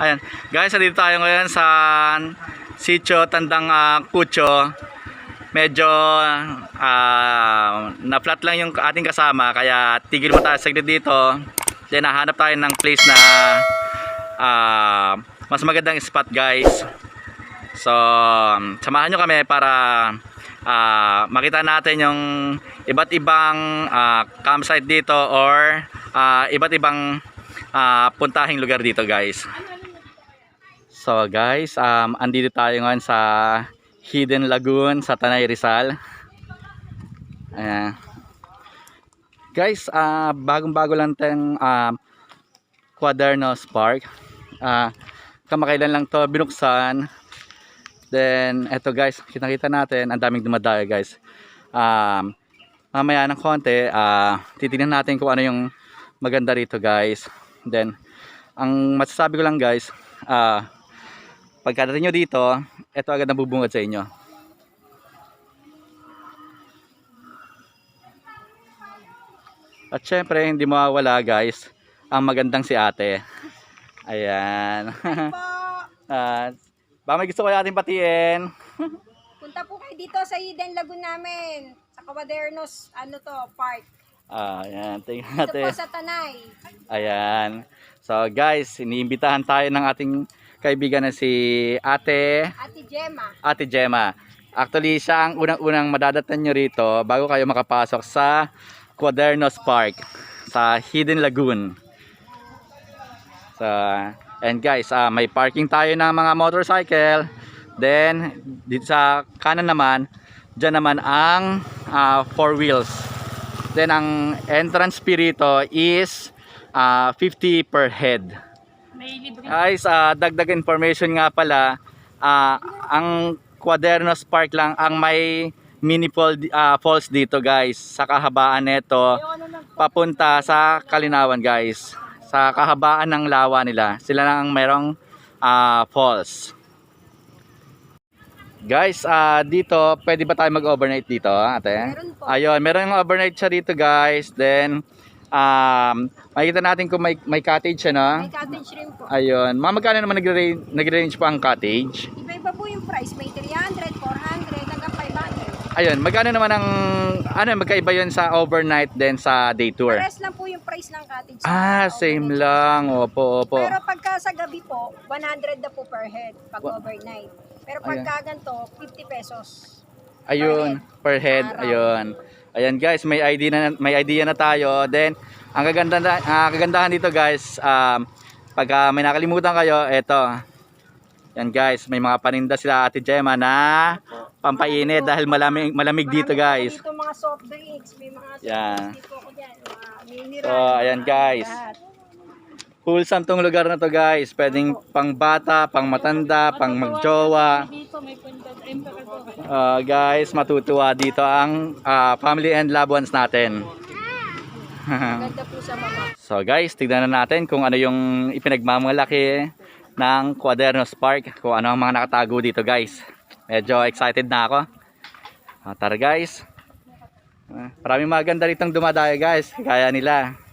Ayan. Guys, nandito tayo ngayon sa sitio Tandang ah, Kucho. Medyo ah, na-flat lang yung ating kasama kaya tigil mo tayo saglit dito. Then nahanap tayo ng place na ah, mas magandang spot guys. So, samahan nyo kami para ah, makita natin yung iba't ibang ah, campsite dito or ah, iba't ibang ah, puntahing lugar dito guys. So guys, um, andito tayo ngayon sa Hidden Lagoon sa Tanay Rizal. Ayan. Guys, ah, bagong-bago lang tayong ah, Quadernos Park. Ah, kamakailan lang to binuksan. Then, eto guys, kitang-kita natin, ang daming dumadayo guys. Um, mamaya ng konti, ah, titignan natin kung ano yung maganda rito guys. Then, ang masasabi ko lang guys, ah, pagkadating nyo dito, ito agad nabubungad sa inyo. At syempre, hindi mawawala guys, ang magandang si ate. Ayan. At, baka may gusto ko natin patiin. Punta po kayo dito sa Eden Lagoon namin. Sa Cabadernos, ano to, park. Ah, ayan, tingnan natin. po sa Tanay. Ayan. So guys, iniimbitahan tayo ng ating kaibigan na si Ate, Ate Gemma. Ate Gemma. Actually, siya ang unang-unang madadatan nyo rito bago kayo makapasok sa Quadernos Park sa Hidden Lagoon. So, and guys, ah, may parking tayo ng mga motorcycle. Then, dito sa kanan naman, dyan naman ang ah, four wheels. Then, ang entrance fee rito is ah, 50 per head. Guys, ah, dagdag information nga pala, ah, ang Quadernos Park lang ang may mini fall, ah, falls dito guys. Sa kahabaan nito papunta sa Kalinawan guys. Sa kahabaan ng lawa nila sila lang ang merong ah, falls guys ah, dito pwede ba tayo mag overnight dito ate? Meron po. ayun meron yung overnight siya dito guys then um, makikita natin kung may, may cottage ano May cottage rin po. Ayun. Ma'am, magkano naman nagre- nagre-range pa ang cottage? Iba-iba po yung price. May 300, 400, hanggang 500. Ayun, magkano naman ang ano, magkaiba 'yon sa overnight then sa day tour? Pares lang po yung price ng cottage. Ah, sa same overnight. lang. Opo, opo. Pero pagka sa gabi po, 100 na po per head pag Wa- overnight. Pero pagka ganito, 50 pesos. Ayun, per head. Araw. Ayun. Ayan guys, may idea na may idea na tayo. Then ang kaganda ah, kagandahan dito guys, um pagka may nakalimutan kayo, eto. Yan guys, may mga paninda sila Ate Gemma na pampainit dahil malamig malamig dito guys. dito mga soft drinks. May mga soft drinks dito. Mga mineral. So, ayan guys. lahat. Wholesome tong lugar na to guys. Pwedeng pang bata, pang matanda, pang magjowa. Uh, guys, matutuwa dito ang ah, family and loved ones natin. So guys, tignan na natin kung ano yung ipinagmamalaki ng Quadernos Park. Kung ano ang mga nakatago dito guys. Medyo excited na ako. Ah, tara guys. Maraming maganda ritong dumadayo guys. Kaya nila.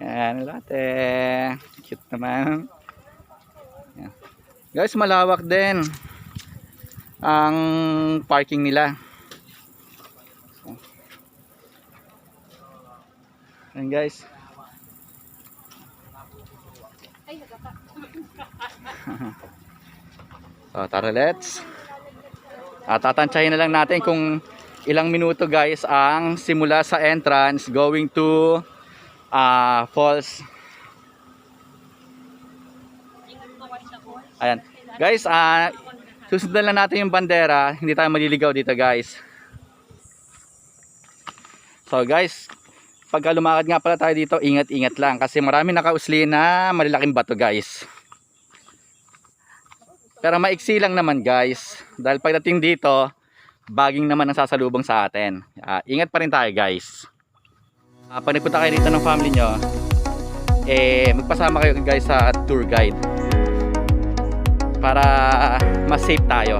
Yan, late. Cute naman. Yan. Guys, malawak din ang parking nila. Yan guys. So, tara let's. At tatantsahin na lang natin kung ilang minuto guys ang simula sa entrance going to ah falls. Ayan. Guys, ah susundan lang natin yung bandera. Hindi tayo maliligaw dito guys. So guys, pagka lumakad nga pala tayo dito, ingat-ingat lang kasi marami nakausli na malalaking bato guys. Pero maiksi lang naman guys. Dahil pagdating dito, baging naman ang sasalubong sa atin. Ah, ingat pa rin tayo guys. Ah, pag nagpunta kayo dito ng family nyo, eh, magpasama kayo guys sa tour guide. Para mas safe tayo.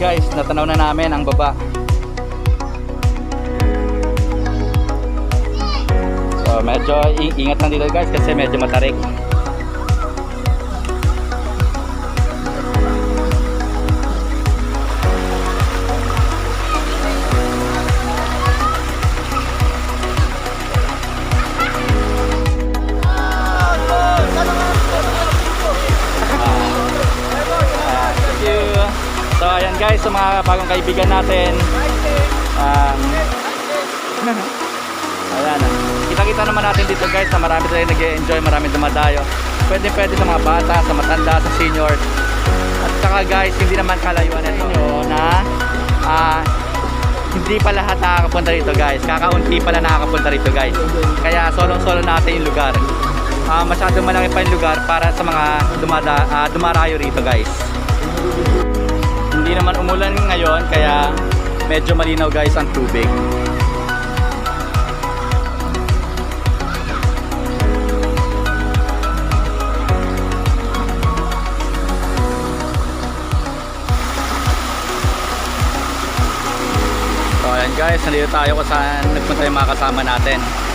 guys, natanaw na namin ang baba. So medyo ingat lang dito guys kasi medyo matarik. Sa mga bagong kaibigan natin. Um, ayan. ah. Kita-kita naman natin dito guys na marami tayo nag enjoy marami dumadayo. Pwede pwede sa mga bata, sa matanda, sa senior. At saka guys, hindi naman kalayuan ito na ah, hindi pa lahat nakakapunta rito guys. Kakaunti pala nakakapunta rito guys. Kaya solong-solo natin yung lugar. Ah, masyadong malaki pa yung lugar para sa mga dumada, ah, dumarayo rito guys. Hindi naman umulan ngayon kaya medyo malinaw guys ang tubig. So ayan guys, nandito tayo kung saan nagpunta yung mga kasama natin.